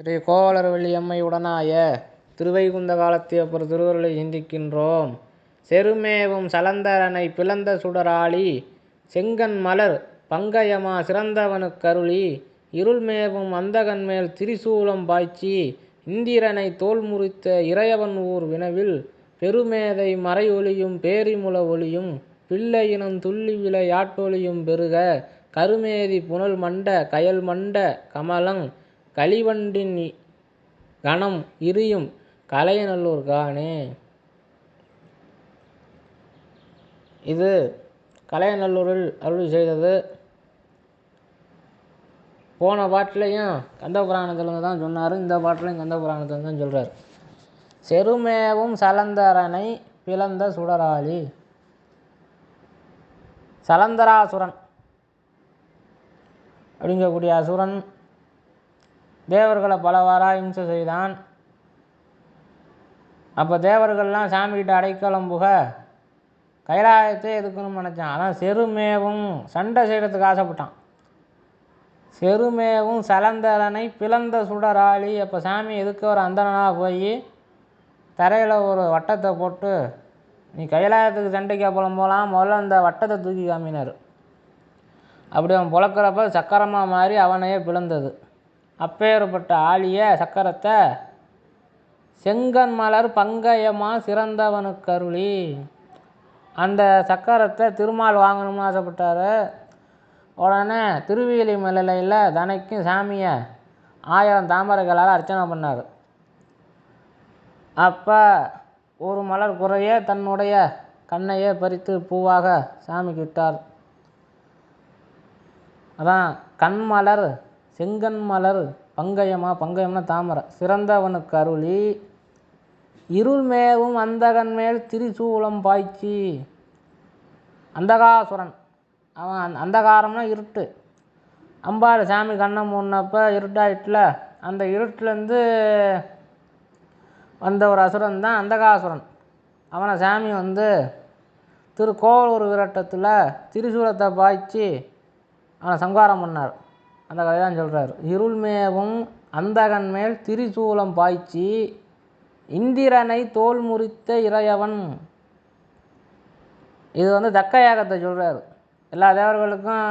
ஸ்ரீ கோவலர்வள்ளி உடனாய திருவைகுந்த காலத்தியப்பர் திருவருளை சிந்திக்கின்றோம். செருமேவும் சலந்தரனை பிளந்த சுடராளி செங்கன் மலர் பங்கயமா சிறந்தவனு கருளி இருள்மேவும் அந்தகன்மேல் திரிசூலம் பாய்ச்சி இந்திரனை தோள் முறித்த இறையவன் ஊர் வினவில் பெருமேதை மறைஒலியும் பேரிமுல ஒளியும் பிள்ளையினம் துள்ளி விளையாட்டொழியும் பெருக கருமேதி புனல் மண்ட கயல் மண்ட கமலங் கலிவண்டின் கணம் இரியும் கலையநல்லூர் காணே. இது கலையநல்லூரில் அருள் செய்தது. போன பாட்டிலையும் கந்த புராணத்தில் தான் சொன்னார். இந்த பாட்டிலையும் கந்த புராணத்தில் தான் சொல்கிறார் செருமேவும் சலந்தரனை பிளந்த சுடராளி சலந்தராசுரன் அப்படிங்கக்கூடிய அசுரன் தேவர்களை பலவாறாக இம்சை செய்தான். அப்போ தேவர்கள்லாம் சாமிக்கிட்ட அடைக்கலம் புக கைலாயத்தை எதுக்கணும்னு நினச்சான். ஆனால் செருமேவும் சண்டை செய்கிறதுக்கு ஆசைப்பட்டான். செருமேவும் சலந்தரனை பிளந்த சுடராளி. அப்போ சாமி எதுக்கு ஒரு அந்தனாக போய் தரையில் ஒரு வட்டத்தை போட்டு நீ கைலாயத்துக்கு சண்டைக்கு அப்புறம் போகலாம் முதல்ல அந்த வட்டத்தை தூக்கி காமினார். அப்படி அவன் புழக்கிறப்ப சக்கரமாக மாறி அவனையே பிளந்தது. அப்பேற்பட்ட ஆழிய சக்கரத்தை செங்கன் மலர் பங்கயமா சிறந்தவனுக்கு அருளி அந்த சக்கரத்தை திருமால் வாங்கணும்னு ஆசைப்பட்டார். உடனே திருவியலி மலையில் தனைக்கும் சாமியை ஆயிரம் தாமரைகளால் அர்ச்சனை பண்ணார். அப்போ ஒரு மலர் குறைய தன்னுடைய கண்ணையே பறித்து பூவாக சாமிக்கு விட்டார் அதான் கண்மலர் செங்கன் மலர் பங்கயமா? பங்கயம்னா தாமரை. சிறந்தவனுக்கு அருளி. இருள்மேவும் அந்தகன் மேல் திரிசூலம் பாய்ச்சி. அந்தகாசுரன். அவன் அந்த அந்தகாரம்னா இருட்டு. அம்பாள் சாமி கண்ணை மூடினப்ப இருட்டாயிட்டுல அந்த இருட்டிலேருந்து வந்த ஒரு அசுரன் தான் அந்தகாசுரன். அவனை சாமி வந்து திருக்கோவலூர் விரட்டத்தில் திரிசூலத்தை பாய்ச்சி அவனை சங்காரம் பண்ணார். அந்த கதை தான் சொல்கிறார் இருள்மேவும் அந்தகன் மேல் திரிசூலம் பாய்ச்சி இந்திரனை தோல் முறித்த இறையவன். இது வந்து தக்க யாகத்தை சொல்கிறார் எல்லா தேவர்களுக்கும்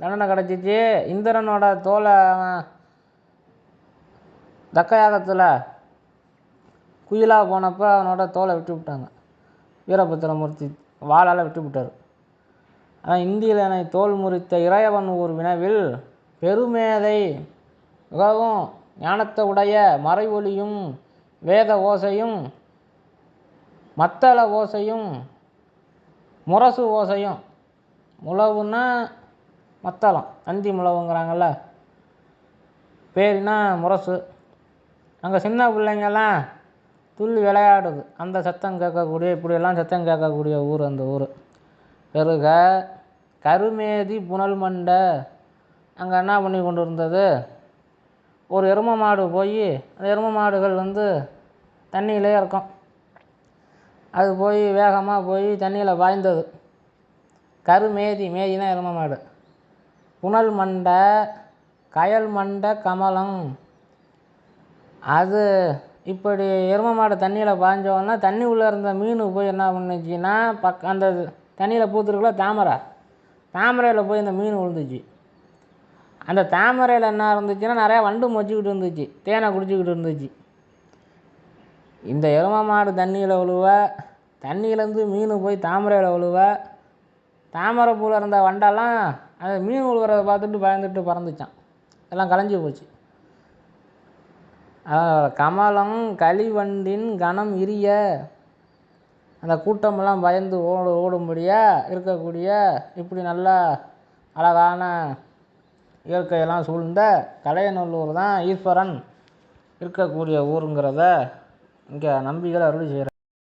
தண்டனை கிடச்சிச்சு. இந்திரனோட தோலை தக்க யாகத்தில் குயிலாக போனப்போ அவனோட தோலை விட்டு விட்டாங்க. வீரபத்திரமூர்த்தி வாளால் விட்டு விட்டார். ஆனால் இந்திரனை தோல் முறித்த இறையவன் ஒரு வினவில் பெருமேதை மிகவும் ஞானத்தை உடைய மறை ஒலியும் வேத ஓசையும் மத்தள ஓசையும் முரசு ஓசையும். முழவுன்னா மத்தளம் அந்தி முழவுங்கிறாங்கல்ல. பேரினா முரசு. அங்கே சின்ன பிள்ளைங்கெல்லாம் துள்ளி விளையாடுது. அந்த சத்தம் கேட்கக்கூடிய இப்படியெல்லாம் சத்தம் கேட்கக்கூடிய ஊர் அந்த ஊர். பெருக கருமேதி புனல் மண்டை அங்கே என்ன பண்ணி கொண்டு இருந்தது ஒரு எரும மாடு போய் அந்த எரும மாடுகள் வந்து தண்ணியிலே இருக்கும். அது போய் வேகமாக போய் தண்ணியில் பாய்ந்தது. கருமேதி மேதினா எரும மாடு. புனல் மண்டை கயல் மண்டை கமலம். அது இப்படி எரும மாடு தண்ணியில் பாய்ஞ்சோன்னா தண்ணி உள்ளே இருந்த மீன் போய் என்ன பண்ணுச்சுன்னா பக் அந்த தண்ணியில் பூத்துருக்குள்ள தாமரை. தாமரையில் போய் அந்த மீன் விழுந்துச்சு அந்த தாமரையில் என்ன இருந்துச்சுன்னா நிறையா வண்டு மொச்சிக்கிட்டு இருந்துச்சு. தேனை குடிச்சிக்கிட்டு இருந்துச்சு. இந்த எரும மாடு தண்ணியில் விழுவ தண்ணியிலேருந்து மீன் போய் தாமரையில் விழுவ தாமரை பூவில் இருந்த வண்டெல்லாம் அந்த மீன் விழுவுறத பார்த்துட்டு பயந்துட்டு பறந்துச்சான். எல்லாம் கலைஞ்சி போச்சு. கமலம் களிவண்டின் கணம் இரிய அந்த கூட்டமெல்லாம் பயந்து ஓடு ஓடும்படியாக இருக்கக்கூடிய இப்படி நல்லா அழகான இயற்கையெல்லாம் சூழ்ந்த கலையநல்லூர் தான் ஈஸ்வரன் இருக்கக்கூடிய ஊருங்கிறத இங்கே நம்பிகள் அருள் செய்கிறார்